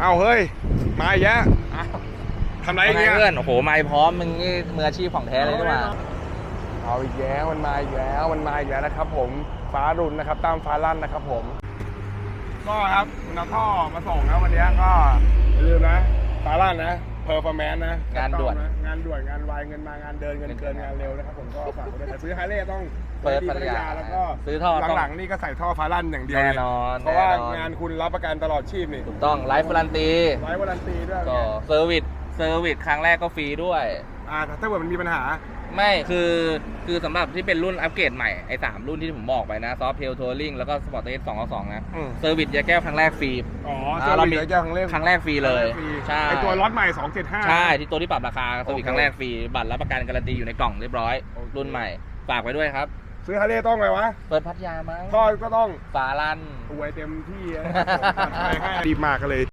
เอาเฮ้ย มาอีกแล้วอ้าวทำไรทำไงเนี่ย เพื่อนโอ้โหไม่พร้อมมึงนี่มืออาชีพของแท้เลยดีกว่าเอาอีกแล้วมันมาอีกแล้วมันมาอีกแล้วนะครับ ผมฟ้ารุ่นนะครับตามฟ้าลั่นนะครับ ผม ก็ครับนำท่อมาส่งนะวันนี้ก็อย่าลืมนะฟ้าลั่นนะ เพอร์ฟอร์แมนนะงานด่วนงานด่วนงานไวเงินมางานเดินเงินเกินงานเร็วนะครับผมก็ฝากไว้ด้วยแต่ซื้อฮาร์เลย์ต้องเปิดดีปัญญาแล้วก็ซื้อท่อต้องหลังๆนี่ก็ใส่ท่อฟ้าลั่นอย่างเดียวแน่เลยนอนเพราะว่าแน่นอนงานคุณรับประกันตลอดชีพนี่ถูกต้องไลฟ์ฟรันตีไว้วารันตีด้วยก็เซอร์วิสเซอร์วิสครั้งแรกก็ฟรีด้วยอ่าถ้าเกิดมันมีปัญหา ไม่คือคือสำหรับที่เป็นรุ่นอัปเกรดใหม่ ไอ้สามรุ่นที่ผมบอกไปนะซอฟเทลทัวริงแล้วก็สปอร์ตเอสสองสองนะอืมเซอร์วิสยาแก้วครั้งแรกฟรี อ๋ออ่าเซอร์เราวิมีสแก้วครั้งแรกครั้งแรกฟรีเลยฟรีใช่ ไอตัวล็อตใหม่ 275 ใช่ ที่ตัวที่ปรับราคาเซอร์วิสโอเค ครั้งแรกฟรี บัตรรับประกันการันตีอยู่ในกล่องเรียบร้อยโอเครุ่นใหม่ ฝากไว้ด้วยครับ ซื้อฮาร์เลย์ต้องไงวะเปิดพัทยามั้งท่อก็ต้องฝาลัน อวยเต็มที่นะให้ให้ดีมากกันเลย